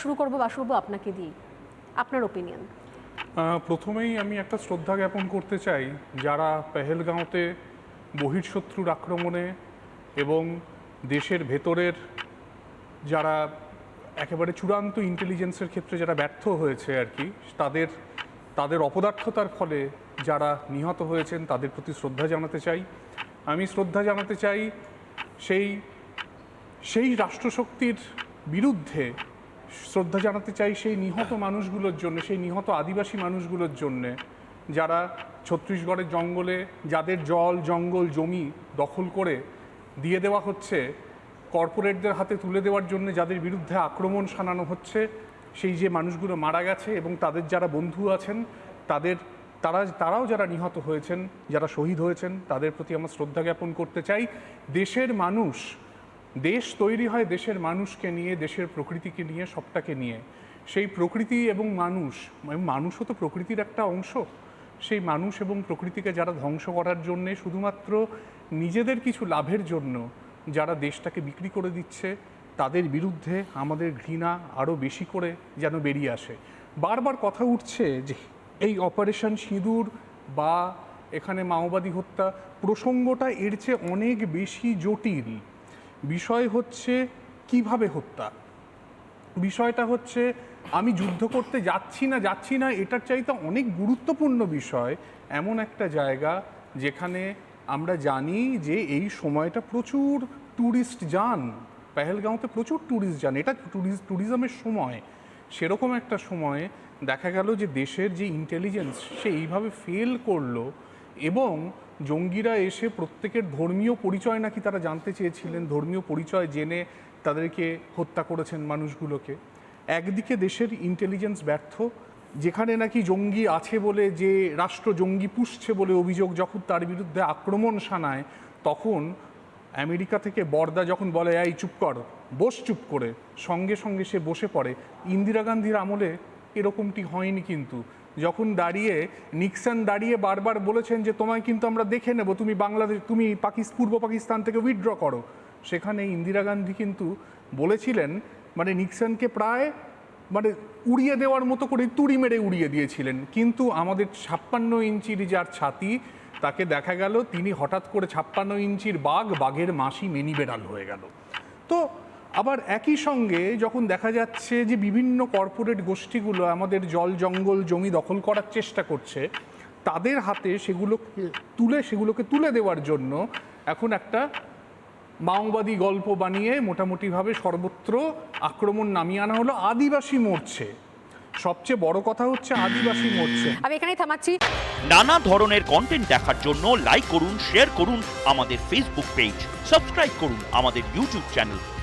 শুরু করব বাসুবাবু আপনাকে দিই আপনার ওপিনিয়ন প্রথমেই আমি একটা শ্রদ্ধা জ্ঞাপন করতে চাই, যারা পেহেলগাঁওতে বহির্শত্রুর আক্রমণে এবং দেশের ভেতরের যারা একেবারে চূড়ান্ত ইন্টেলিজেন্সের ক্ষেত্রে যারা ব্যর্থ হয়েছে আর কি, তাদের তাদের অপদার্থতার ফলে যারা নিহত হয়েছেন তাদের প্রতি শ্রদ্ধা জানাতে চাই। আমি শ্রদ্ধা জানাতে চাই সেই সেই রাষ্ট্রশক্তির বিরুদ্ধে শ্রদ্ধা জানাতে চাই সেই নিহত মানুষগুলোর জন্য, সেই নিহত আদিবাসী মানুষগুলোর জন্য, যারা ছত্তিশগড়ের জঙ্গলে যাদের জল, জঙ্গল, জমি দখল করে দিয়ে দেওয়া হচ্ছে, কর্পোরেটদের হাতে তুলে দেওয়ার জন্য যাদের বিরুদ্ধে আক্রমণ শানানো হচ্ছে, সেই যে মানুষগুলো মারা গেছে এবং তাদের যারা বন্ধু আছেন, তাদের, তারা, তারাও যারা নিহত হয়েছেন, যারা শহীদ হয়েছেন, তাদের প্রতি আমার শ্রদ্ধা জ্ঞাপন করতে চাই। দেশের মানুষ দেশ তৈরি হয় দেশের মানুষকে নিয়ে, দেশের প্রকৃতিকে নিয়ে, সবটাকে নিয়ে। সেই প্রকৃতি এবং মানুষ মানে মানুষও তো প্রকৃতির একটা অংশ। সেই মানুষ এবং প্রকৃতিকে যারা ধ্বংস করার জন্যে শুধুমাত্র নিজেদের কিছু লাভের জন্য যারা দেশটাকে বিক্রি করে দিচ্ছে, তাদের বিরুদ্ধে আমাদের ঘৃণা আরও বেশি করে যেন বেরিয়ে আসে। বারবার কথা উঠছে যে এই অপারেশন সিঁদুর বা এখানে মাওবাদী হত্যা প্রসঙ্গটা এর চেয়ে অনেক বেশি জটিল। বিষয় হচ্ছে কীভাবে হত্যা? বিষয়টা হচ্ছে আমি যুদ্ধ করতে যাচ্ছি না যাচ্ছি না, এটার চাইতে অনেক গুরুত্বপূর্ণ বিষয় এমন একটা জায়গা যেখানে আমরা জানি যে এই সময়টা প্রচুর ট্যুরিস্ট যান, পেহেলগাঁওতে প্রচুর ট্যুরিস্ট যান। এটা ট্যুরিস্ট ট্যুরিজমের সময়। সেরকম একটা সময়ে দেখা গেল যে দেশের যে ইন্টেলিজেন্স সে এইভাবে ফেল করল এবং জঙ্গিরা এসে প্রত্যেকের ধর্মীয় পরিচয় নাকি তারা জানতে চেয়েছিলেন, ধর্মীয় পরিচয় জেনে তাদেরকে হত্যা করেছেন মানুষগুলোকে। একদিকে দেশের ইন্টেলিজেন্স ব্যর্থ, যেখানে নাকি জঙ্গি আছে বলে যে রাষ্ট্র জঙ্গি পুষছে বলে অভিযোগ যখন তার বিরুদ্ধে আক্রমণ শানায়, তখন আমেরিকা থেকে বর্দা যখন বলে, এই চুপ কর, বস চুপ করে। সঙ্গে সঙ্গে সে বসে পড়ে। ইন্দিরা গান্ধীর আমলে এরকমটি হয়নি কিন্তু। যখন দাঁড়িয়ে, নিক্সন দাঁড়িয়ে বারবার বলেছেন যে, তোমায় কিন্তু আমরা দেখে নেব, তুমি বাংলাদেশ, তুমি পাকিস, পূর্ব পাকিস্তান থেকে উইথড্র করো। সেখানে ইন্দিরা গান্ধী কিন্তু বলেছিলেন মানে নিক্সনকে প্রায় মানে উড়িয়ে দেওয়ার মতো করে তুড়ি মেরে উড়িয়ে দিয়েছিলেন। কিন্তু আমাদের ছাপ্পান্ন ইঞ্চির যার ছাতি, তাকে দেখা গেল, তিনি হঠাৎ করে ছাপ্পান্ন ইঞ্চির বাঘ, বাঘের মাসি মেনি বেড়াল হয়ে গেল। তো আবার একই সঙ্গে যখন দেখা যাচ্ছে যে বিভিন্ন কর্পোরেট গোষ্ঠীগুলো আমাদের জল জঙ্গল জমি দখল করার চেষ্টা করছে তাদের হাতে সেগুলোকে তুলে সেগুলোকে তুলে দেওয়ার জন্য এখন একটা মাওবাদী গল্প বানিয়ে মোটামুটিভাবে সর্বত্র আক্রমণ নামিয়ে আনা হলো আদিবাসী মরছে সবচেয়ে বড় কথা হচ্ছে আদিবাসী মরছে আমি এখানেই থামাচ্ছি। নানা ধরনের কন্টেন্ট দেখার জন্য লাইক করুন শেয়ার করুন আমাদের ফেসবুক পেজ সাবস্ক্রাইব করুন আমাদের ইউটিউব চ্যানেল